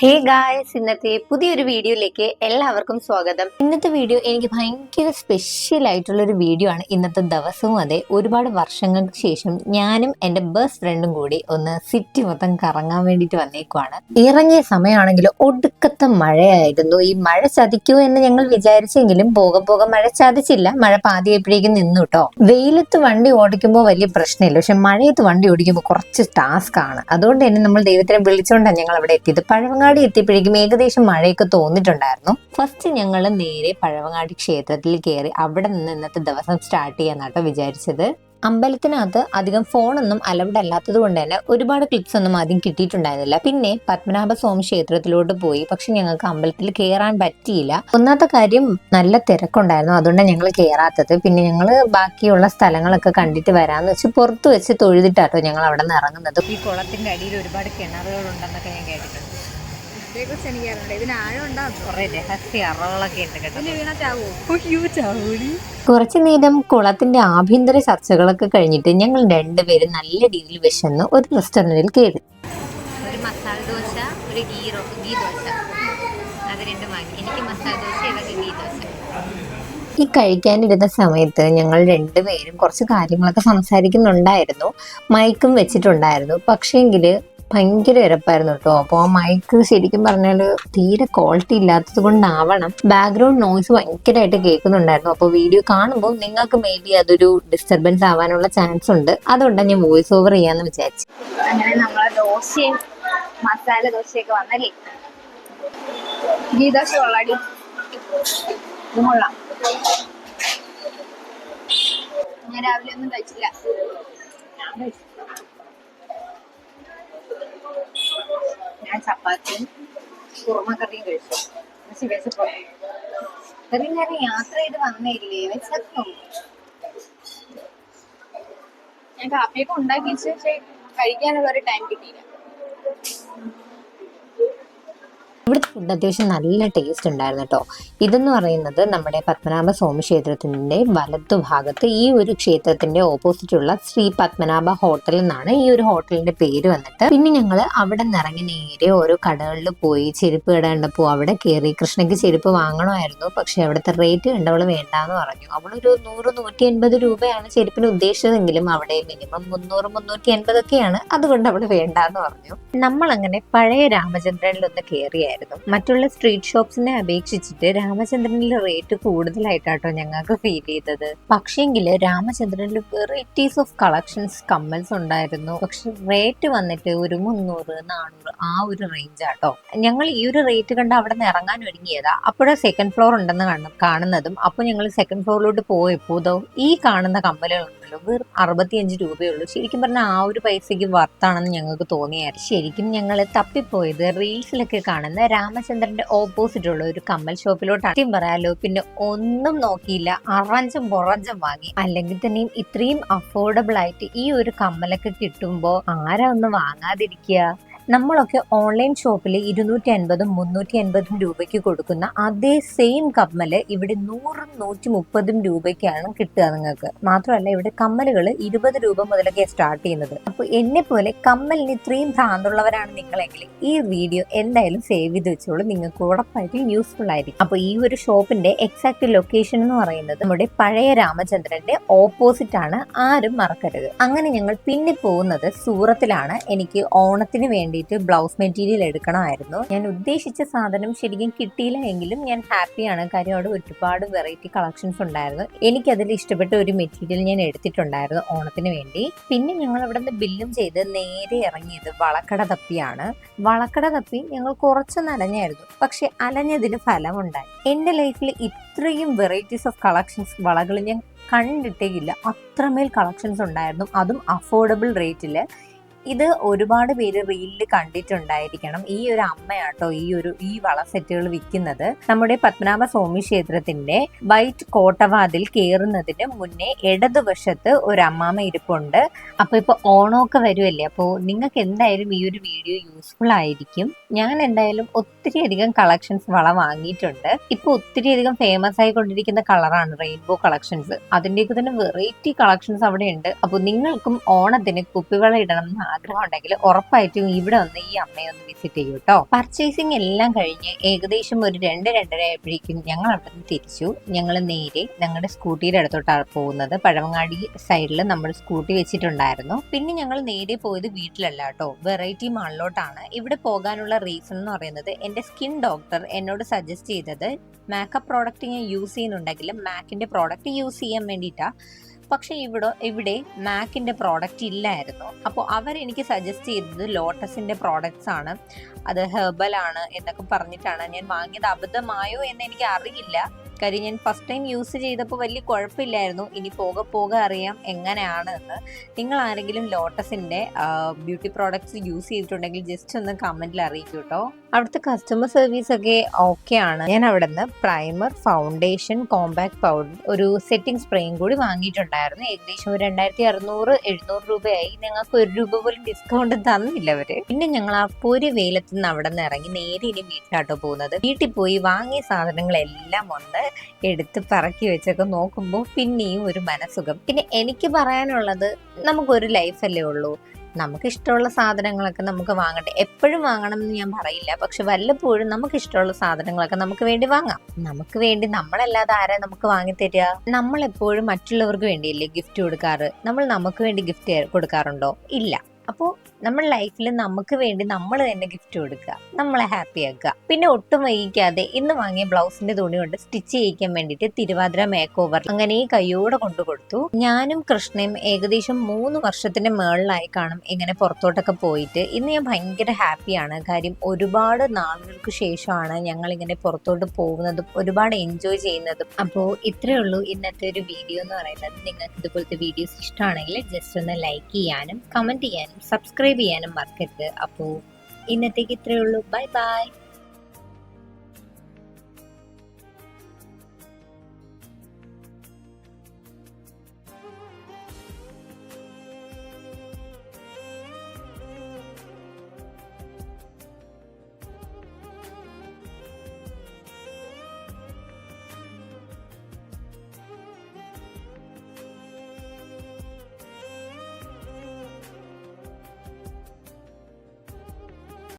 Hey guys ഇന്നത്തെ പുതിയൊരു വീഡിയോയിലേക്ക് എല്ലാവർക്കും സ്വാഗതം. ഇന്നത്തെ വീഡിയോ എനിക്ക് ഭയങ്കര സ്പെഷ്യൽ ആയിട്ടുള്ള ഒരു വീഡിയോ ആണ്. ഇന്നത്തെ ദിവസവും അതെ ഒരുപാട് വർഷങ്ങൾക്ക് ശേഷം ഞാനും എന്റെ ബെസ്റ്റ് ഫ്രണ്ടും കൂടി ഒന്ന് സിറ്റി മൊത്തം കറങ്ങാൻ വേണ്ടിയിട്ട് വന്നേക്കുവാണ്. ഇറങ്ങിയ സമയമാണെങ്കിൽ ഒടുക്കത്തെ മഴയായിരുന്നു. ഈ മഴ ചതിക്കുമോ എന്ന് ഞങ്ങൾ വിചാരിച്ചെങ്കിലും പോകെ പോകെ മഴ ചതിച്ചില്ല. മഴ പാതിയപ്പോഴേക്കും നിന്നു കേട്ടോ വെയിലത്ത് വണ്ടി ഓടിക്കുമ്പോൾ വലിയ പ്രശ്നമില്ല. പക്ഷെ മഴയത്ത് വണ്ടി ഓടിക്കുമ്പോൾ കുറച്ച് ടാസ്ക് ആണ്. അതുകൊണ്ട് തന്നെ നമ്മൾ ദൈവത്തിനെ വിളിച്ചുകൊണ്ടാണ് ഞങ്ങൾ അവിടെ എത്തിയത്. പഴവങ്ങാടി എത്തിയപ്പോഴേക്കും ഏകദേശം മഴയൊക്കെ തോന്നിയിട്ടുണ്ടായിരുന്നു. ഫസ്റ്റ് ഞങ്ങൾ നേരെ പഴവങ്ങാടി ക്ഷേത്രത്തിൽ കയറി അവിടെ നിന്ന് ഇന്നത്തെ ദിവസം സ്റ്റാർട്ട് ചെയ്യാന്നാട്ടോ വിചാരിച്ചത്. അമ്പലത്തിനകത്ത് അധികം ഫോണൊന്നും അലൗഡ് അല്ലാത്തത് കൊണ്ട് തന്നെ ഒരുപാട് ക്ലിപ്സ് ഒന്നും ആദ്യം കിട്ടിയിട്ടുണ്ടായിരുന്നില്ല. പിന്നെ പത്മനാഭ സ്വാമി ക്ഷേത്രത്തിലോട്ട് പോയി. പക്ഷെ ഞങ്ങൾക്ക് അമ്പലത്തിൽ കയറാൻ പറ്റിയില്ല. ഒന്നാമത്തെ കാര്യം നല്ല തിരക്കുണ്ടായിരുന്നു. അതുകൊണ്ടാണ് ഞങ്ങൾ കയറാത്തത് പിന്നെ ഞങ്ങൾ ബാക്കിയുള്ള സ്ഥലങ്ങളൊക്കെ കണ്ടിട്ട് വരാന്ന് വെച്ച് പുറത്ത് വെച്ച് തൊഴുതിട്ടാട്ടോ ഞങ്ങൾ അവിടെ നിന്ന് ഇറങ്ങുന്നത്. ഈ കുളത്തിന്റെ അടിയിൽ ഒരുപാട് കിണറുകൾ ഉണ്ടെന്നൊക്കെ ഞാൻ കേട്ടിട്ടുണ്ട്. അതേക്കുറിച്ച് എനിക്കറിയില്ല ഇതിന് ആഴം ഉണ്ടാകും കുറെ രഹസ്യ അറകളൊക്കെ ഉണ്ട് കേട്ടോ. ഇതിന് വീണ ചാവോ? കുറച്ചു നേരം കുളത്തിന്റെ ആഭ്യന്തര ചർച്ചകളൊക്കെ കഴിഞ്ഞിട്ട് ഞങ്ങൾ രണ്ടുപേരും നല്ല രീതിയിൽ വിശന്ന് ഒരു റെസ്റ്റോറന്റിൽ കയറി. ഒരു മസാല ദോശ ഒരു ഗീ റോ ഗീ ദോശ. അത് രണ്ടും വാങ്ങി. എനിക്ക് മസാല ദോശ ഇവർക്ക് ഗീ ദോശ. ഈ കഴിക്കാനിരുന്ന സമയത്ത് ഞങ്ങൾ രണ്ടുപേരും കുറച്ച് കാര്യങ്ങളൊക്കെ സംസാരിക്കുന്നുണ്ടായിരുന്നു. മൈക്കും വെച്ചിട്ടുണ്ടായിരുന്നു. പക്ഷേങ്കിൽ ഭയങ്കര ഇരപ്പായിരുന്നു കേട്ടോ. അപ്പോൾ മൈക്ക് ശരിക്കും പറഞ്ഞാൽ തീരെ ക്വാളിറ്റി ഇല്ലാത്തത് കൊണ്ടാവണം. ബാക്ക്ഗ്രൗണ്ട് നോയ്സ് ഭയങ്കരമായിട്ട് കേൾക്കുന്നുണ്ടായിരുന്നു. അപ്പോൾ വീഡിയോ കാണുമ്പോൾ നിങ്ങൾക്ക് മേ ബി അതൊരു ഡിസ്റ്റർബൻസ് ആവാനുള്ള ചാൻസ് ഉണ്ട്. അതുകൊണ്ടാണ് ഞാൻ വോയിസ് ഓവർ ചെയ്യാന്ന് വിചാരിച്ചു. അങ്ങനെ നമ്മളെ ദോശയും മസാല ദോശയൊക്കെ വന്നല്ലേ? ഞാൻ രാവിലെ ഒന്നും കഴിച്ചില്ല. ഞാൻ ചപ്പാത്തിയും കുറുമക്കറിയും കഴിച്ചു. പക്ഷെ വിശപ്പോ ഇത്രയും നേരം യാത്ര ചെയ്ത് വന്നില്ലേ വെച്ചു ഞാൻ കാപ്പിയൊക്കെ ഉണ്ടാക്കി കഴിക്കാനുള്ള ഒരു ടൈം കിട്ടിയില്ല. ഇവിടുത്തെ ഫുഡ് അത്യാവശ്യം നല്ല ടേസ്റ്റ് ഉണ്ടായിരുന്നു കേട്ടോ ഇതെന്ന് പറയുന്നത് നമ്മുടെ പത്മനാഭ സ്വാമി ക്ഷേത്രത്തിന്റെ വലത്തുഭാഗത്ത് ഈ ഒരു ക്ഷേത്രത്തിന്റെ ഓപ്പോസിറ്റുള്ള ശ്രീ പത്മനാഭ ഹോട്ടൽ എന്നാണ് ഈ ഒരു ഹോട്ടലിന്റെ പേര് വന്നിട്ട് പിന്നെ ഞങ്ങൾ അവിടെ നിറങ്ങി നേരെ ഓരോ കടകളിൽ പോയി ചെരുപ്പ് കട കണ്ടപ്പോൾ അവിടെ കയറി കൃഷ്ണയ്ക്ക് ചെരുപ്പ് വാങ്ങണമായിരുന്നു. പക്ഷെ അവിടുത്തെ റേറ്റ് കണ്ടവൾ വേണ്ടാന്ന് പറഞ്ഞു. അവളൊരു നൂറ് നൂറ്റി എൺപത് രൂപയാണ് ചെരുപ്പിന് ഉദ്ദേശിച്ചതെങ്കിലും അവിടെ മിനിമം മുന്നൂറ് മുന്നൂറ്റി എൺപതൊക്കെയാണ് അതുകൊണ്ട് അവൾ വേണ്ടാന്ന് പറഞ്ഞു. നമ്മൾ അങ്ങനെ പഴയ രാമചന്ദ്രനിൽ ഒന്ന് കയറിയായിരുന്നു മറ്റുള്ള സ്ട്രീറ്റ് ഷോപ്സിനെ അപേക്ഷിച്ചിട്ട് രാമചന്ദ്രനിൽ റേറ്റ് കൂടുതലായിട്ടാട്ടോ ഞങ്ങൾക്ക് ഫീൽ ചെയ്തത്. പക്ഷേങ്കിൽ രാമചന്ദ്രനിൽ വെറൈറ്റീസ് ഓഫ് കളക്ഷൻസ് കമ്മൽസ് ഉണ്ടായിരുന്നു. പക്ഷെ റേറ്റ് വന്നിട്ട് ഒരു മുന്നൂറ് നാനൂറ് ആ ഒരു റേഞ്ച് ആട്ടോ. ഞങ്ങൾ ഈ ഒരു റേറ്റ് കണ്ട് അവിടെ നിന്ന് ഇറങ്ങാൻ ഒരുങ്ങിയതാ. അപ്പോഴാ സെക്കൻഡ് ഫ്ലോർ ഉണ്ടെന്ന് കാണുന്നതും. അപ്പോൾ ഞങ്ങൾ സെക്കൻഡ് ഫ്ലോറിലോട്ട് പോയപ്പോൾ ദോ ഈ കാണുന്ന കമ്മലുകളുണ്ടല്ലോ വെറും അറുപത്തിയഞ്ച് രൂപയുള്ളൂ ശരിക്കും പറഞ്ഞാൽ ആ ഒരു പൈസയ്ക്ക് വർത്താണെന്ന് ഞങ്ങൾക്ക് തോന്നിയായിരുന്നു ശരിക്കും ഞങ്ങൾ തപ്പിപ്പോയത് റീൽസിലൊക്കെ കാണുന്ന രാമചന്ദ്രന്റെ ഓപ്പോസിറ്റ് ഉള്ള ഒരു കമ്മൽ ഷോപ്പിലോട്ട് അത്യം പറയാലോ പിന്നെ ഒന്നും നോക്കിയില്ല. അറഞ്ചും പുറഞ്ചും വാങ്ങി. അല്ലെങ്കിൽ തന്നെയും ഇത്രയും അഫോർഡബിൾ ആയിട്ട് ഈ ഒരു കമ്മലൊക്കെ കിട്ടുമ്പോൾ ആരാ ഒന്ന് വാങ്ങാതിരിക്കുക നമ്മളൊക്കെ ഓൺലൈൻ ഷോപ്പിൽ ഇരുന്നൂറ്റി അൻപതും മുന്നൂറ്റി അൻപതും രൂപയ്ക്ക് കൊടുക്കുന്ന അതേ സെയിം കമ്മൽ ഇവിടെ നൂറും നൂറ്റി മുപ്പതും രൂപയ്ക്കാണ് കിട്ടുക നിങ്ങൾക്ക്. മാത്രമല്ല ഇവിടെ കമ്മലുകൾ ഇരുപത് രൂപ മുതലൊക്കെ സ്റ്റാർട്ട് ചെയ്യുന്നത്. അപ്പൊ എന്നെ പോലെ കമ്മലിന് ഇത്രയും ഭ്രാന്തുള്ളവരാണ് നിങ്ങളെങ്കിൽ ഈ വീഡിയോ എന്തായാലും സേവ് ചെയ്ത് വെച്ചോളൂ. നിങ്ങൾക്ക് ഉറപ്പായിട്ടും യൂസ്ഫുൾ ആയിരിക്കും. അപ്പൊ ഈ ഒരു ഷോപ്പിന്റെ എക്സാക്ട് ലൊക്കേഷൻ എന്ന് പറയുന്നത് നമ്മുടെ പഴയ രാമചന്ദ്രന്റെ ഓപ്പോസിറ്റ് ആണ്. ആരും മറക്കരുത്. അങ്ങനെ ഞങ്ങൾ പിന്നെ പോകുന്നത് സൂറത്തിലാണ്. എനിക്ക് ഓണത്തിന് വേണ്ടിയിട്ട് ബ്ലൗസ് മെറ്റീരിയൽ എടുക്കണമായിരുന്നു. ഞാൻ ഉദ്ദേശിച്ച സാധനം ശരിക്കും കിട്ടിയില്ല എങ്കിലും ഞാൻ ഹാപ്പിയാണ് കാര്യം അവിടെ ഒരുപാട് വെറൈറ്റി കളക്ഷൻസ് ഉണ്ടായിരുന്നു. എനിക്കതിൽ ഇഷ്ടപ്പെട്ട ഒരു മെറ്റീരിയൽ ഞാൻ എടുത്തിട്ടുണ്ടായിരുന്നു ഓണത്തിന് വേണ്ടി. പിന്നെ ഞങ്ങൾ അവിടെ നിന്ന് ബില്ലും ചെയ്ത് നേരെ ഇറങ്ങിയത് വളക്കട തപ്പിയാണ്. വളക്കട തപ്പി ഞങ്ങൾ കുറച്ചൊന്ന് അലഞ്ഞായിരുന്നു പക്ഷെ അലഞ്ഞതിന് ഫലമുണ്ടായി. എന്റെ ലൈഫിൽ ഇത്രയും വെറൈറ്റീസ് ഓഫ് കളക്ഷൻസ് വളകൾ ഞാൻ കണ്ടിട്ടേ ഇല്ല. അത്രമേൽ കളക്ഷൻസ് ഉണ്ടായിരുന്നു. അതും അഫോർഡബിൾ റേറ്റിൽ ഇത് ഒരുപാട് പേര് റീലിൽ കണ്ടിട്ടുണ്ടായിരിക്കണം. ഈ ഒരു അമ്മയാട്ടോ ഈ ഒരു ഈ വള സെറ്റുകൾ വിൽക്കുന്നത്. നമ്മുടെ പത്മനാഭ സ്വാമി ക്ഷേത്രത്തിന്റെ വൈറ്റ് കോട്ടവാതിൽ കയറുന്നതിന് മുന്നേ ഇടതുവശത്ത് ഒരു അമ്മാമ്മ ഇരിപ്പുണ്ട്. അപ്പൊ ഇപ്പൊ ഓണമൊക്കെ വരുമല്ലേ അപ്പോൾ നിങ്ങൾക്ക് എന്തായാലും ഈ ഒരു വീഡിയോ യൂസ്ഫുൾ ആയിരിക്കും. ഞാൻ എന്തായാലും ഒത്തിരി അധികം കളക്ഷൻസ് വള വാങ്ങിയിട്ടുണ്ട്. ഇപ്പൊ ഒത്തിരി അധികം ഫേമസ് ആയിക്കൊണ്ടിരിക്കുന്ന കളറാണ് റെയിൻബോ കളക്ഷൻസ് അതിന്റെയൊക്കെ തന്നെ വെറൈറ്റി കളക്ഷൻസ് അവിടെ ഉണ്ട്. അപ്പോൾ നിങ്ങൾക്കും ഓണത്തിന് കുപ്പിവള ഇടണം എന്ന് ആഗ്രഹം ഉണ്ടെങ്കിൽ ഉറപ്പായിട്ടും ഇവിടെ ഒന്ന് ഈ അമ്മയെ ഒന്ന് വിസിറ്റ് ചെയ്യൂ കേട്ടോ പർച്ചേസിംഗ് എല്ലാം കഴിഞ്ഞ് ഏകദേശം ഒരു രണ്ട് രണ്ടര ആയപ്പോഴേക്കും ഞങ്ങൾ അവിടെ നിന്ന് തിരിച്ചു. ഞങ്ങൾ നേരെ ഞങ്ങളുടെ സ്കൂട്ടിയുടെ അടുത്തോട്ടാണ് പോകുന്നത്. പഴവങ്ങാടി സൈഡിൽ നമ്മൾ സ്കൂട്ടി വെച്ചിട്ടുണ്ടായിരുന്നു. പിന്നെ ഞങ്ങൾ നേരെ പോയത് വീട്ടിലല്ല കേട്ടോ വെറൈറ്റി മാളിലോട്ടാണ് ഇവിടെ പോകാനുള്ള റീസൺ എന്ന് പറയുന്നത് എന്റെ സ്കിൻ ഡോക്ടർ എന്നോട് സജസ്റ്റ് ചെയ്തത് മേക്കപ്പ് പ്രോഡക്റ്റ് ഞാൻ യൂസ് ചെയ്യുന്നുണ്ടെങ്കിലും മാക്കിന്റെ പ്രോഡക്റ്റ് യൂസ് ചെയ്യാൻ വേണ്ടിയിട്ടാണ് പക്ഷെ ഇവിടെ ഇവിടെ മാക്കിന്റെ പ്രോഡക്റ്റ് ഇല്ലായിരുന്നു. അപ്പോൾ അവർ എനിക്ക് സജസ്റ്റ് ചെയ്തത് ലോട്ടസിന്റെ പ്രോഡക്ട്സ് ആണ്. അത് ഹെർബൽ ആണ് എന്നൊക്കെ പറഞ്ഞിട്ടാണ് ഞാൻ വാങ്ങിയത്. അബദ്ധമായോ എന്ന് എനിക്ക് അറിയില്ല കാര്യം ഞാൻ ഫസ്റ്റ് ടൈം യൂസ് ചെയ്തപ്പോൾ വലിയ കുഴപ്പമില്ലായിരുന്നു ഇനി പോകെ പോകെ അറിയാം എങ്ങനെയാണ് എന്ന് നിങ്ങൾ ആരെങ്കിലും ലോട്ടസിന്റെ ബ്യൂട്ടി പ്രോഡക്ട്സ് യൂസ് ചെയ്തിട്ടുണ്ടെങ്കിൽ ജസ്റ്റ് ഒന്ന് കമന്റിൽ അറിയിക്കൂ കേട്ടോ അവിടുത്തെ കസ്റ്റമർ സർവീസ് ഒക്കെ ഓക്കെ ആണ്. ഞാൻ അവിടെ നിന്ന് പ്രൈമർ ഫൗണ്ടേഷൻ കോമ്പാക്ട് പൗഡർ ഒരു സെറ്റിംഗ് സ്പ്രേയും കൂടി വാങ്ങിയിട്ടുണ്ടായിരുന്നു. ഏകദേശം ഒരു രണ്ടായിരത്തി അറുന്നൂറ് എഴുന്നൂറ് രൂപയായി. ഞങ്ങൾക്ക് ഒരു രൂപ പോലും ഡിസ്കൗണ്ട് തന്നില്ല അവർ. പിന്നെ ഞങ്ങൾ ആ പൊരി വെയിലത്ത് നിന്ന് അവിടെ നിന്ന് ഇറങ്ങി നേരെ ഇനി വീട്ടിലാട്ടോ പോകുന്നത്. വീട്ടിൽ പോയി വാങ്ങിയ സാധനങ്ങളെല്ലാം ഒന്ന് എടുത്ത് പറക്കി വെച്ചൊക്കെ നോക്കുമ്പോൾ പിന്നെയും ഒരു മനസുഖം പിന്നെ എനിക്ക് പറയാനുള്ളത് നമുക്കൊരു ലൈഫല്ലേ ഉള്ളൂ. നമുക്ക് ഇഷ്ടമുള്ള സാധനങ്ങളൊക്കെ നമുക്ക് വാങ്ങട്ടെ. എപ്പോഴും വാങ്ങണം എന്ന് ഞാൻ പറയില്ല. പക്ഷെ വല്ലപ്പോഴും നമുക്ക് ഇഷ്ടമുള്ള സാധനങ്ങളൊക്കെ നമുക്ക് വേണ്ടി വാങ്ങാം. നമുക്ക് വേണ്ടി നമ്മളല്ലാതെ ആരാ നമുക്ക് വാങ്ങി തരിക? നമ്മൾ എപ്പോഴും മറ്റുള്ളവർക്ക് വേണ്ടിയല്ലേ ഗിഫ്റ്റ് കൊടുക്കാറ്? നമ്മൾ നമുക്ക് വേണ്ടി ഗിഫ്റ്റ് കൊടുക്കാറുണ്ടോ? ഇല്ല. അപ്പോൾ നമ്മൾ ലൈഫിൽ നമുക്ക് വേണ്ടി നമ്മൾ തന്നെ ഗിഫ്റ്റ് കൊടുക്കുക നമ്മളെ ഹാപ്പി ആക്കുക. പിന്നെ ഒട്ടും വൈകിക്കാതെ ഇന്ന് വാങ്ങിയ ബ്ലൗസിന്റെ തുണി കൊണ്ട് സ്റ്റിച്ച് ചെയ്യിക്കാൻ വേണ്ടിയിട്ട് തിരുവാതിര മേക്ക് ഓവർ അങ്ങനെ ഈ കൈയോടെ കൊണ്ടു കൊടുത്തു. ഞാനും കൃഷ്ണയും ഏകദേശം മൂന്ന് വർഷത്തിന്റെ മേളിലായി കാണും ഇങ്ങനെ പുറത്തോട്ടൊക്കെ പോയിട്ട്. ഇന്ന് ഞാൻ ഭയങ്കര ഹാപ്പിയാണ് കാര്യം ഒരുപാട് നാളുകൾക്ക് ശേഷമാണ് ഞങ്ങൾ ഇങ്ങനെ പുറത്തോട്ട് പോകുന്നതും ഒരുപാട് എൻജോയ് ചെയ്യുന്നതും. അപ്പോൾ ഇത്രയേ ഉള്ളൂ ഇന്നത്തെ ഒരു വീഡിയോ എന്ന് പറയുന്നത്. നിങ്ങൾക്ക് ഇതുപോലത്തെ വീഡിയോസ് ഇഷ്ടമാണെങ്കിൽ ജസ്റ്റ് ഒന്ന് ലൈക്ക് ചെയ്യാനും കമന്റ് ചെയ്യാനും സബ്സ്ക്രൈബ് ചെയ്യാനും മറക്കരുത്. അപ്പോൾ ഇന്നത്തേക്ക് ഇത്രയേ ഉള്ളൂ. Bye bye